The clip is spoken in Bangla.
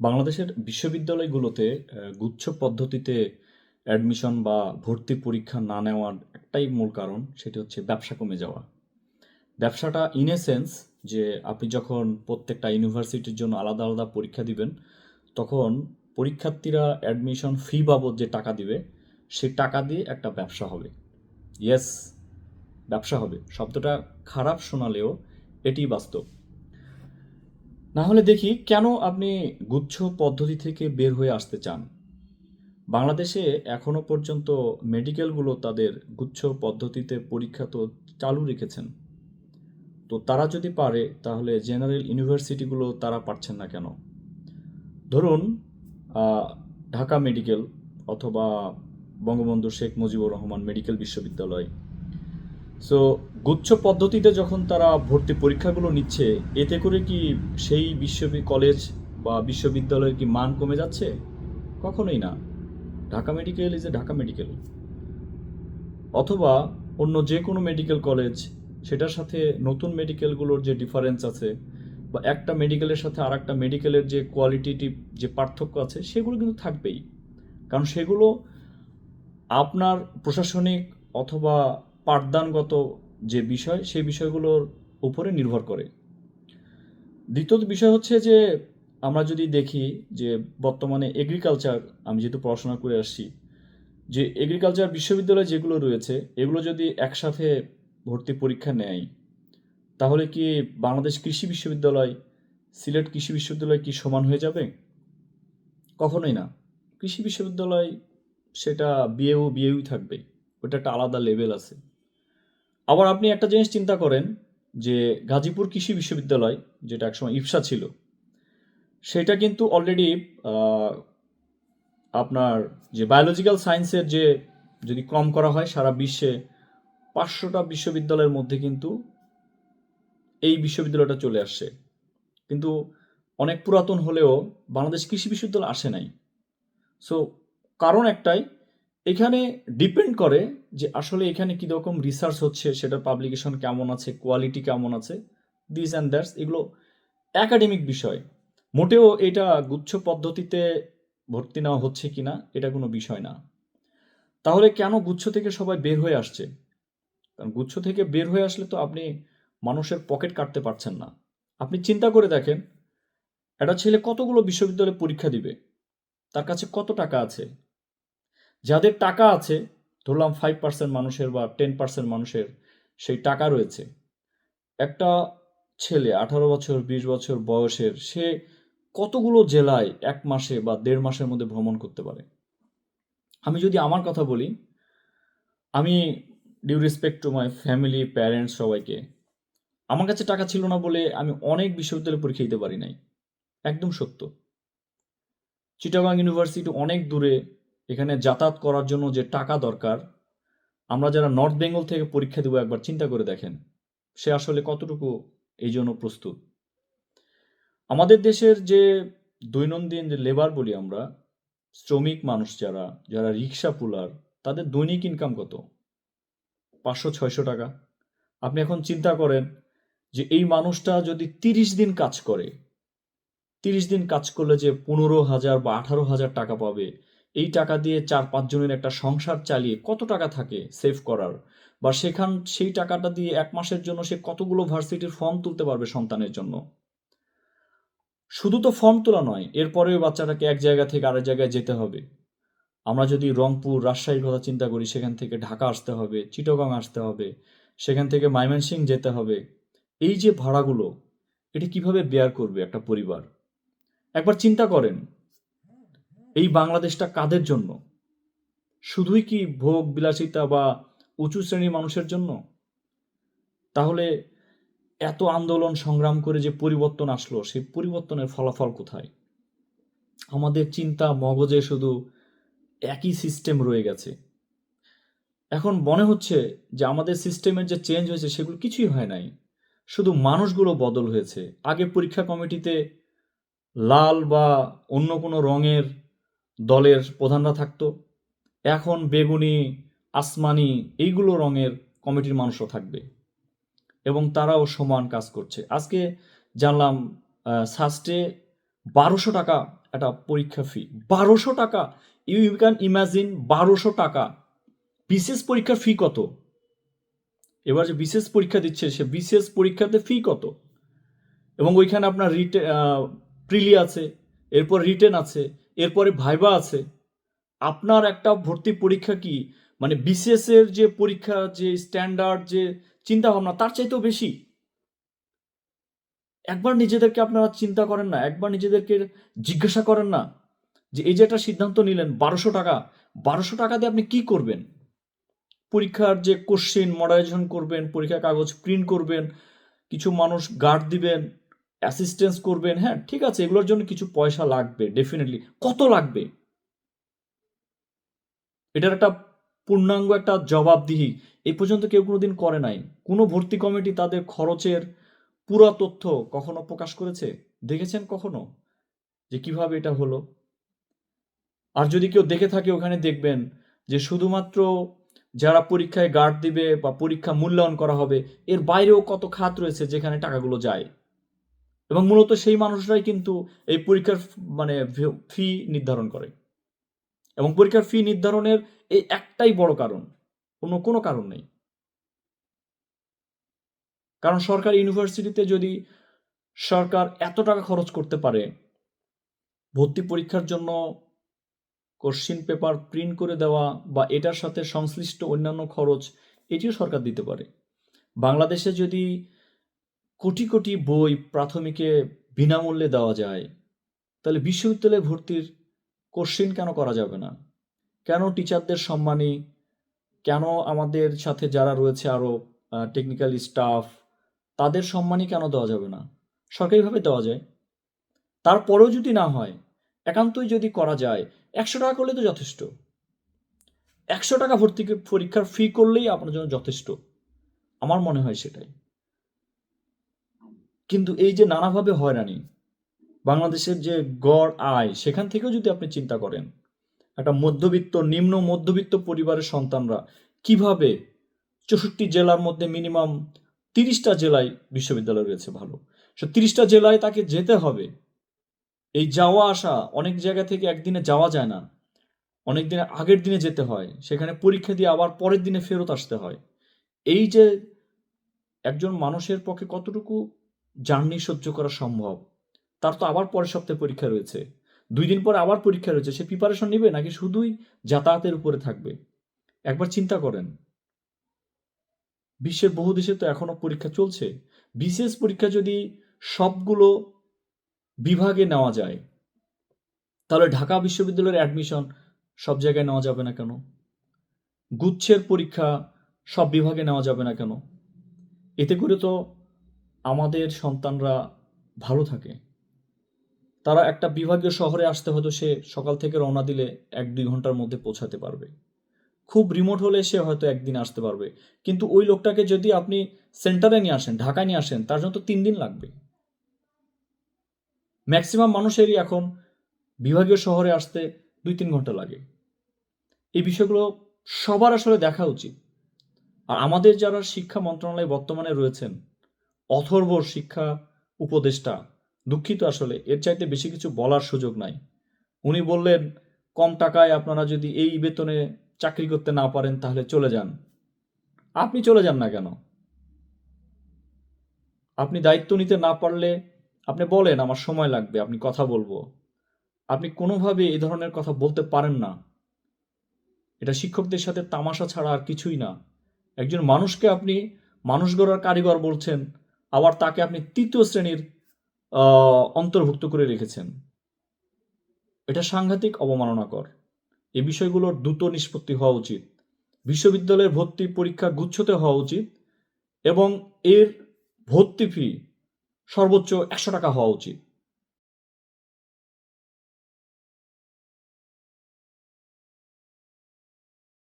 বাংলাদেশের বিশ্ববিদ্যালয়গুলোতে গুচ্ছ পদ্ধতিতে অ্যাডমিশন বা ভর্তি পরীক্ষা না নেওয়ার একটাই মূল কারণ সেটি হচ্ছে ব্যবসা কমে যাওয়া। ব্যবসাটা ইন এ সেন্স যে আপনি যখন প্রত্যেকটা ইউনিভার্সিটির জন্য আলাদা, আলাদা পরীক্ষা দিবেন, তখন পরীক্ষার্থীরা অ্যাডমিশন ফি বাবদ যে টাকা দিবে, সেই টাকা দিয়ে একটা ব্যবসা হবে। ইয়েস, ব্যবসা হবে। শব্দটা খারাপ শোনালেও এটিই বাস্তব। না হলে দেখি কেন আপনি গুচ্ছ পদ্ধতি থেকে বের হয়ে আসতে চান? বাংলাদেশে এখনও পর্যন্ত মেডিকেলগুলো তাদের গুচ্ছ পদ্ধতিতে পরীক্ষা তো চালু রেখেছেন। তো তারা যদি পারে, তাহলে জেনারেল ইউনিভার্সিটিগুলো তারা পারছেন না কেন? ধরুন ঢাকা মেডিকেল অথবা বঙ্গবন্ধু শেখ মুজিবুর রহমান মেডিকেল বিশ্ববিদ্যালয়। সো গুচ্ছ পদ্ধতিতে যখন তারা ভর্তি পরীক্ষাগুলো নিচ্ছে, এতে করে কি সেই বিশ্ববি কলেজ বা বিশ্ববিদ্যালয়ের কি মান কমে যাচ্ছে? কখনোই না। Dhaka medical is a Dhaka medical. অথবা অন্য যে কোনো মেডিকেল কলেজ, সেটার সাথে নতুন মেডিকেলগুলোর যে ডিফারেন্স আছে বা একটা মেডিকেলের সাথে আরেকটা মেডিকেলের যে কোয়ালিটেটিভ যে পার্থক্য আছে, সেগুলো কিন্তু থাকবেই। কারণ সেগুলো আপনার প্রশাসনিক অথবা পাঠদানগত যে বিষয়, সেই বিষয়গুলোর উপরে নির্ভর করে। দ্বিতীয়ত বিষয় হচ্ছে যে আমরা যদি দেখি যে বর্তমানে এগ্রিকালচার আমি যেহেতু পড়াশোনা করে আসছি, যে এগ্রিকালচার বিশ্ববিদ্যালয় যেগুলো রয়েছে, এগুলো যদি একসাথে ভর্তি পরীক্ষা নেয়, তাহলে কি বাংলাদেশ কৃষি বিশ্ববিদ্যালয়, সিলেট কৃষি বিশ্ববিদ্যালয় কি সমান হয়ে যাবে? কখনোই না। কৃষি বিশ্ববিদ্যালয় সেটা বিএও, বিএওই থাকবে। ওটা একটা আলাদা লেভেল আছে। আবার আপনি একটা জিনিস চিন্তা করেন যে গাজীপুর কৃষি বিশ্ববিদ্যালয়, যেটা একসময় ইফসা ছিল, সেটা কিন্তু অলরেডি আপনার যে বায়োলজিক্যাল সায়েন্সের যে যদি কম করা হয় সারা বিশ্বে পাঁচশোটা বিশ্ববিদ্যালয়ের মধ্যে কিন্তু এই বিশ্ববিদ্যালয়টা চলে আসছে। কিন্তু অনেক পুরাতন হলেও বাংলাদেশ কৃষি বিশ্ববিদ্যালয় আসে নাই। সো কারণ একটাই, এখানে ডিপেন্ড করে যে আসলে এখানে কি রকম রিসার্চ হচ্ছে, সেটার পাবলিকেশন কেমন আছে, কোয়ালিটি কেমন আছে, দিস অ্যান্ড দ্যাটস এগুলো একাডেমিক বিষয়। মোটেও এটা গুচ্ছ পদ্ধতিতে ভর্তি নেওয়া হচ্ছে কিনা, এটা কোনো বিষয় না। তাহলে কেন গুচ্ছ থেকে সবাই বের হয়ে আসছে? কারণ গুচ্ছ থেকে বের হয়ে আসলে তো আপনি মানুষের পকেট কাটতে পারছেন না। আপনি চিন্তা করে দেখেন, একটা ছেলে কতগুলো বিশ্ববিদ্যালয়ে পরীক্ষা দিবে? তার কাছে কত টাকা আছে? যাদের টাকা আছে, ধরলাম ফাইভ পার্সেন্ট মানুষের বা 10% মানুষের সেই টাকা রয়েছে। একটা ছেলে 18 বছর, 20 বছর বয়সের, সে কতগুলো জেলায় এক মাসে বা দেড় মাসের মধ্যে ভ্রমণ করতে পারে? আমি যদি আমার কথা বলি, আমি due respect to my family, parents সবাইকে। আমার কাছে টাকা ছিল না বলে আমি অনেক বিশ্ববিদ্যালয়ে পরীক্ষা দিতে পারি নাই। একদম সত্য। চিটাগাং ইউনিভার্সিটি অনেক দূরে। এখানে যাতায়াত করার জন্য যে টাকা দরকার, আমরা যারা নর্থ বেঙ্গল থেকে পরীক্ষা দিব একবার চিন্তা করে দেখেন। সে আসলে কতটুকু এই জন্য প্রস্তুত? আমাদের দেশের যে দৈনন্দিন যে লেবার বলি আমরা, শ্রমিক মানুষ যারা, যারা রিক্সা পুলার, তাদের দৈনিক ইনকাম কত? পাঁচশো ছয়শো টাকা। আপনি এখন চিন্তা করেন যে এই মানুষটা যদি ৩০ দিন কাজ করে, ৩০ দিন কাজ করলে যে ১৫,০০০ বা ১৮,০০০ টাকা পাবে, এই টাকা দিয়ে ৪-৫ জনের একটা সংসার চালিয়ে কত টাকা থাকে সেভ করার? বা সেখান সেই টাকাটা দিয়ে এক মাসের জন্য সে কতগুলো ভার্সিটির ফর্ম তুলতে পারবে সন্তানের জন্য? শুধু তো ফর্ম তোলা নয়, এরপরেও বাচ্চাটাকে এক জায়গা থেকে আরেক জায়গায় যেতে হবে। আমরা যদি রংপুর, রাজশাহীর কথা চিন্তা করি, সেখান থেকে ঢাকা আসতে হবে, চিটাগং আসতে হবে, সেখান থেকে ময়মনসিংহ যেতে হবে। এই যে ভাড়াগুলো, এটা কীভাবে বেয়ার করবে একটা পরিবার? একবার চিন্তা করেন, এই বাংলাদেশটা কাদের জন্য? শুধুই কি ভোগ বিলাসিতা বা উঁচু শ্রেণির মানুষের জন্য? তাহলে এত আন্দোলন সংগ্রাম করে যে পরিবর্তন আসলো, সেই পরিবর্তনের ফলাফল কোথায়? আমাদের চিন্তা মগজে শুধু একই সিস্টেম রয়ে গেছে। এখন মনে হচ্ছে যে আমাদের সিস্টেমের যে চেঞ্জ হয়েছে সেগুলো কিছুই হয় নাই। শুধু মানুষগুলো বদল হয়েছে। আগে পরীক্ষা কমিটিতে লাল বা অন্য কোনো রঙের দলের প্রধানরা থাকতো। এখন বেগুনি, আসমানি এইগুলো রঙের কমিটির মানুষও থাকবে। এবং তারাও সমান কাজ করছে। আজকে জানলাম সাস্টে ১২০০ টাকা একটা পরীক্ষা ফি বারোশো টাকা ইউ ইউ ক্যান ইমাজিন বারোশো টাকা বিশেষ পরীক্ষার ফি কত এবার যে বিশেষ পরীক্ষা দিচ্ছে সে বিশেষ পরীক্ষাতে ফি কত এবং ওইখানে আপনার রিটে প্রিলি আছে এরপর রিটেন আছে এরপরে ভাইবা আছে। আপনার একটা ভর্তি পরীক্ষা কি? মানে বিসিএস এর যে পরীক্ষা, যে স্ট্যান্ডার্ড যে চিন্তা ভাবনা তার চাইতেও বেশি? একবার নিজেদেরকে আপনারা চিন্তা করেন না, একবার নিজেদেরকে জিজ্ঞাসা করেন না যে এই যে একটা সিদ্ধান্ত নিলেন, বারোশো টাকা বারোশো টাকা দিয়ে আপনি কি করবেন? পরীক্ষার যে কোশ্চেন মডারাইজেশন করবেন, পরীক্ষার কাগজ প্রিন্ট করবেন, কিছু মানুষ গার্ড দিবেন অ্যাসিস্ট্যান্স করবেন হ্যাঁ ঠিক আছে, এগুলোর জন্য কিছু পয়সা লাগবে ডেফিনেটলি কত লাগবে? এটার একটা পূর্ণাঙ্গ একটা জবাবদিহি। এই পর্যন্ত কেউ কোনোদিন করে নাই। কোনো ভর্তি কমিটি তাদের খরচের পুরো তথ্য কখনো প্রকাশ করেছে? দেখেছেন কখনো? যে কীভাবে এটা হলো? আর যদি কেউ দেখে থাকে, ওখানে দেখবেন যে শুধুমাত্র যারা পরীক্ষায় গার্ড দিবে বা পরীক্ষা মূল্যায়ন করা হবে, এর বাইরেও কত খাত রয়েছে যেখানে টাকাগুলো যায়? এবং মূলত সেই মানুষরাই কিন্তু এই পরীক্ষার মানে ফি নির্ধারণ করে। এবং পরীক্ষার ফি নির্ধারণের এই একটাই বড় কারণ, অন্য কোনো কারণ নেই। কারণ সরকারি ইউনিভার্সিটিতে যদি সরকার এত টাকা খরচ করতে পারে, ভর্তি পরীক্ষার জন্য কোশ্চিন পেপার প্রিন্ট করে দেওয়া বা এটার সাথে সংশ্লিষ্ট অন্যান্য খরচ, এটিও সরকার দিতে পারে। বাংলাদেশে যদি কোটি কোটি বই প্রাথমিকে বিনামূল্যে দেওয়া যায়। তাহলে বিশ্ববিদ্যালয়ে ভর্তির কোশ্চিন কেন করা যাবে না? কেন টিচারদের সম্মানী কেন আমাদের সাথে যারা রয়েছে আরও টেকনিক্যাল স্টাফ তাদের সম্মানই কেন দেওয়া যাবে না? সরকারিভাবে দেওয়া যায়। তারপরেও যদি না হয়, একান্তই যদি করা যায়, একশো টাকা করলে তো যথেষ্ট। একশো টাকা ভর্তি পরীক্ষার ফি করলেই আপনার জন্য যথেষ্ট। আমার মনে হয় সেটাই। কিন্তু এই যে নানাভাবে হয়রানি, বাংলাদেশের যে গড় আয়, সেখান থেকেও যদি আপনি চিন্তা করেন, একটা মধ্যবিত্ত, নিম্ন মধ্যবিত্ত পরিবারের সন্তানরা কীভাবে চৌষট্টি জেলার মধ্যে মিনিমাম তিরিশটা জেলায় বিশ্ববিদ্যালয় রয়েছে ভালো। সে তিরিশটা জেলায় তাকে যেতে হবে। এই যাওয়া আসা অনেক জায়গা থেকে একদিনে যাওয়া যায় না। অনেক দিনে আগের দিনে যেতে হয়, সেখানে পরীক্ষা দিয়ে আবার পরের দিনে ফেরত আসতে হয়। এই যে একজন মানুষের পক্ষে কতটুকু জার্নি সহ্য করা সম্ভব? তার তো আবার পরের সপ্তাহে পরীক্ষা রয়েছে। দুই দিন পর আবার পরীক্ষা রয়েছে, সে প্রিপারেশন নেবে নাকি শুধুই যাতায়াতের উপরে থাকবে? একবার চিন্তা করেন। বিশ্বের বহু দেশে তো এখনও পরীক্ষা চলছে। বিশেষ পরীক্ষা যদি সবগুলো বিভাগে নেওয়া যায়, তাহলে ঢাকা বিশ্ববিদ্যালয়ের অ্যাডমিশন সব জায়গায় নেওয়া যাবে না কেন? গুচ্ছের পরীক্ষা সব বিভাগে নেওয়া যাবে না কেন? এতে করে তো আমাদের সন্তানরা ভালো থাকে। তারা একটা বিভাগীয় শহরে আসতে হয়তো সে সকাল থেকে রওনা দিলে এক দুই ঘণ্টার মধ্যে পৌঁছাতে পারবে। খুব রিমোট হলে সে হয়তো একদিন আসতে পারবে। কিন্তু ওই লোকটাকে যদি আপনি সেন্টারে নিয়ে আসেন, ঢাকায় নিয়ে আসেন, তার জন্য তো তিন দিন লাগবে। ম্যাক্সিমাম মানুষেরই এখন বিভাগীয় শহরে আসতে দুই তিন ঘণ্টা লাগে। এই বিষয়গুলো সবার আসলে দেখা উচিত। আর আমাদের যারা শিক্ষা মন্ত্রণালয়ে বর্তমানে রয়েছেন অথর্ব শিক্ষা উপদেষ্টা, দুঃখিত আসলে, এর চাইতে বেশি কিছু বলার সুযোগ নাই। উনি বললেন, কম টাকায় আপনারা যদি এই বেতনে চাকরি করতে না পারেন, তাহলে চলে যান। আপনি চলে যান না কেন? আপনি দায়িত্ব নিতে না পারলে, আপনি বলেন, আমার সময় লাগবে, আপনি কথা বলব। আপনি কোনোভাবে এই ধরনের কথা বলতে পারেন না। এটা শিক্ষকদের সাথে তামাশা ছাড়া আর কিছুই না। একজন মানুষকে আপনি মানুষ গড়ার কারিগর বলছেন আবার তাকে আপনি তৃতীয় শ্রেণির অন্তর্ভুক্ত করে রেখেছেন। এটা সাংঘাতিক অবমাননাকর। এই বিষয়গুলোর দ্রুত নিষ্পত্তি হওয়া উচিত। বিশ্ববিদ্যালয়ের ভর্তি পরীক্ষা গুচ্ছতে হওয়া উচিত এবং এর ভর্তি ফি সর্বোচ্চ একশো টাকা হওয়া উচিত।